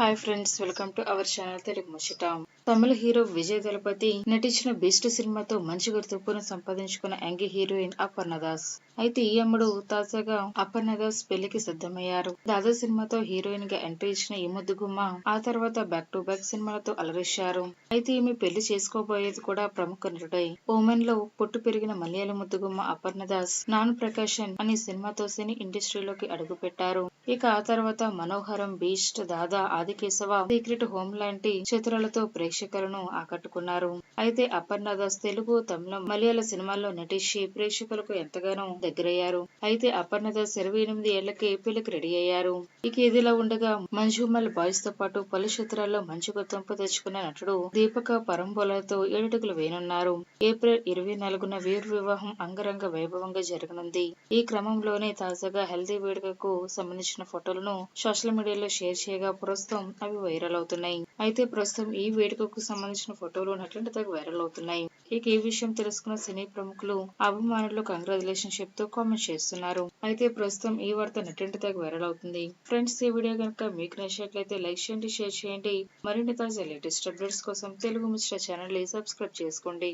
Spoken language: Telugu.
Hi friends welcome to our channel Telugu ముచ్చట తమిళ హీరో విజయ్ దళపతి నటించిన బెస్ట్ సినిమాతో మంచి గుర్తింపును సంపాదించుకున్న యాంగి హీరోయిన్ అపర్ణ దాస్. అయితే ఈ అమ్మడు తాజాగా అపర్ణ దాస్ పెళ్ళికి సిద్ధమయ్యారు. దాదా సినిమాతో హీరోయిన్గా ఎంట్రీ ఇచ్చిన ఈ ముద్దుగుమ్మ ఆ తర్వాత బ్యాక్ టు బ్యాక్ సినిమాలతో అలరిశారు. అయితే ఈమె పెళ్ళి చేసుకోబోయేది కూడా ప్రముఖ నటుడై. ఓమెన్లో పుట్టు పెరిగిన మలయాళ ముద్దుగుమ్మ అపర్ణ దాస్ నాన్ ప్రకాశన్ అనే సినిమాతో సినీ ఇండస్ట్రీలోకి అడుగుపెట్టారు. ఇక ఆ తర్వాత Manoharam Beast Dada Aadikeshava secret home లాంటి చిత్రాలతో ప్రేక్షకులను ఆకట్టుకున్నారు. అయితే అపర్ణ దాస్ తెలుగు తమిళం మలయాళ సినిమాల్లో నటించి ప్రేక్షకులకు ఎంతగానో దగ్గరయ్యారు. అయితే అపర్ణ దాస్ ఇరవై ఎనిమిది ఏళ్ళకే పెళ్ళికి రెడీ అయ్యారు. ఇక ఇదిలా ఉండగా మంజుమల్ బాయ్స్తో పాటు పలు చిత్రాల్లో మంచి గుర్తింపు తెచ్చుకున్న నటుడు దీపక పరంబోలతో ఏడుగులు వేయనున్నారు. ఏప్రిల్ ఇరవై నాలుగున వీరు వివాహం అంగరంగ వైభవంగా జరగనుంది. ఈ క్రమంలోనే తాజాగా హెల్దీ వేడుకకు సంబంధించిన ఫోటోలను సోషల్ మీడియాలో షేర్ చేయగా ప్రస్తుతం అవి వైరల్ అవుతున్నాయి. అయితే ప్రస్తుతం ఈ వేడుకకు సంబంధించిన ఫోటోలు నటింటకు వైరల్ అవుతున్నాయి. ఇక ఈ విషయం తెలుసుకున్న సినీ ప్రముఖులు అభిమానులు కంగ్రాచులేషన్ చెప్తూ కామెంట్ చేస్తున్నారు. అయితే ప్రస్తుతం ఈ వార్త నటింటకు వైరల్ అవుతుంది. ఫ్రెండ్స్ ఈ వీడియో కనుక మీకు నచ్చినట్లయితే లైక్ చేయండి షేర్ చేయండి. మరిన్ని తాజా లేటెస్ట్ అప్డేట్స్ కోసం తెలుగు మిశ్ర ఛానల్ సబ్స్క్రైబ్ చేసుకోండి.